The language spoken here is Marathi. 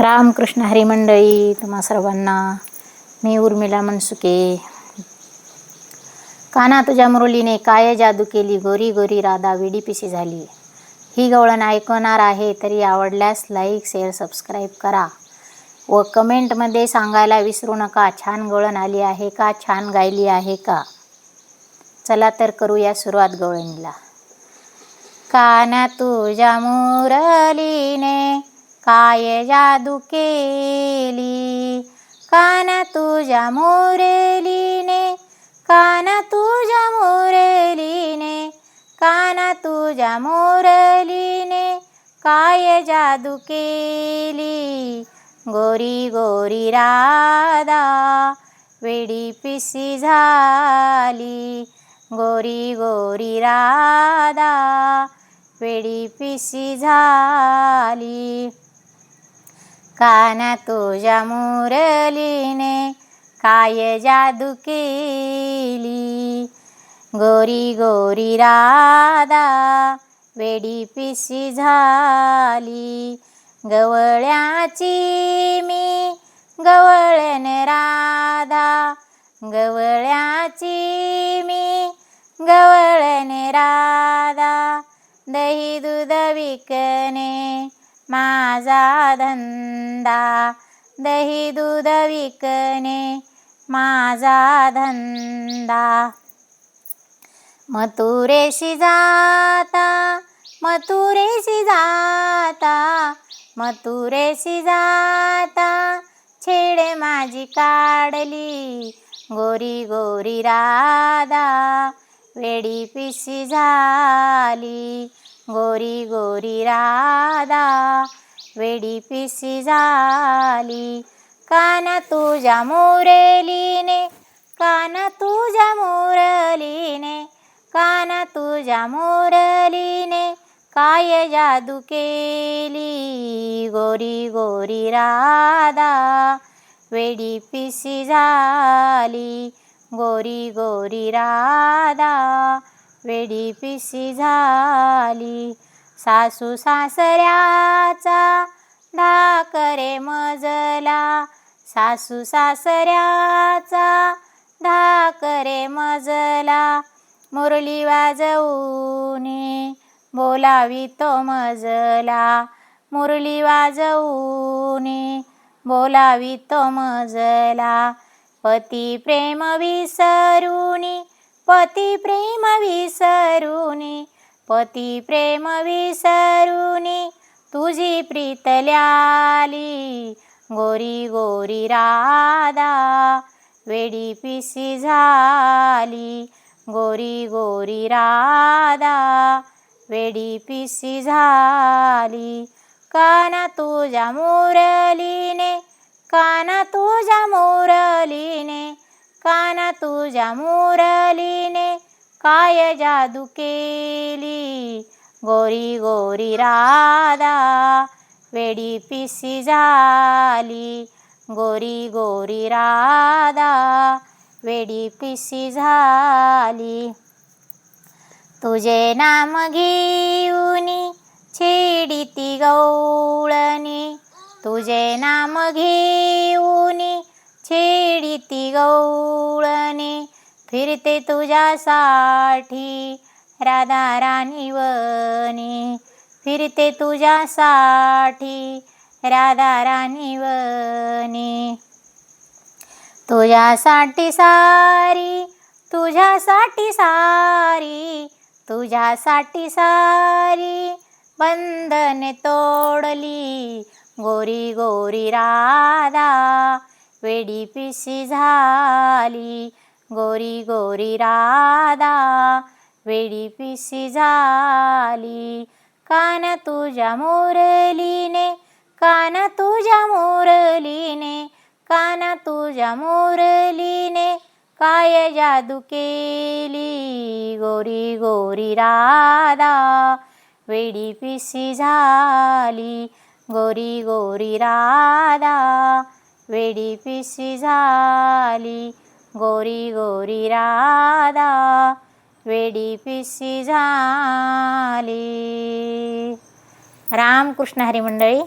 रामकृष्ण हरिमंडळी तुम्हा सर्वांना मी उर्मिला मनसुके. काना तुझ्या मुरलीने काय जादू केली गोरी गोरी राधा वेडी झाली. ही गवळण ऐकवणार आहे तरी आवडल्यास लाईक शेअर सबस्क्राईब करा. व कमेंटमध्ये सांगायला विसरू नका छान गवळण आली आहे का छान गायली आहे का? चला तर करूया सुरुवात गवळणीला. काना तुझ्या मुरलीने काय जादू केली? काना तुझ्या मोरेलीने काना तुझ्या मोरेलीने काना तुझ्या मोरलीने काय जादू केली? गोरी गोरी राधा वेडी पिसी झाली. गोरी गोरी राधा वेडी पिसी झाली. काना तुझ्या मुरलीने काय जादू केली? गोरी गोरी राधा वेडी पिशी झाली. गवळ्याची मी गवळण राधा. गवळ्याची मी गवळण राधा. दही दूध विकणे माझा धंदा दही दूध विकणे माझा धंदा. मथुरेशी जाता मथुरेशी जाता मथुरेशी जाता छेड माझी काढली गोरी गोरी राधा. वेडी पिशी झाली गोरी गोरी राधा. वेडी पिशी झाली काना तुझ्या मुरलीने काना तुझ्या मुरलीने काना तुझ्या मुरलीने काय जादू केली गोरी गोरी राधा. वेडी पिशी झाली गोरी गोरी राधा वेडी पिसी झाली. सासू सासऱ्याचा धाकरे मजला. सासू सासऱ्याचा धाकरे मजला. मुरली वाजवूने बोलावी तो मजला. मुरली वाजवूने बोलावी तो मजला. पती प्रेम विसरुनी पती प्रेम विसरुनी पती प्रेम विसरुनी तुझी प्रीतल्याली गोरी गोरी राधा वेडी पिसी झाली गोरी गोरी राधा वेडी पिसी झाली. काना तुझ्या मुरलीने काना तुझ्या मोर तुझ्या मुरलीने काय जादू केली? गोरी गोरी राधा वेडी पिसी झाली. गोरी गोरी राधा वेडी पिसी झाली. तुझे नाम घेऊनी छेडीती गवळणी तुझे नाम घेऊनी छेडिती गवळणी फिरते तुझ्यासाठी राधा राणी वनी. फिरते तुझ्यासाठी राधा राणी वनी. तुझ्यासाठी सारी तुझ्यासाठी सारी तुझ्यासाठी सारी बंधने तोडली. गोरी गोरी राधा वेडी पिशी झाली. गोरी गोरी राधा वेडी पिशी झाली. कान तुझ्या मोरलीने कान तुझ्या मोरलीने कान तुझ्या मोरलीने काय जादू केली. गोरी गोरी राधा वेडी पिशी झाली. गोरी गोरी राधा वेडी पिशवी झाली गोरी गोरी राधा. वेडी पिसी झाली. रामकृष्ण हरी मंडळी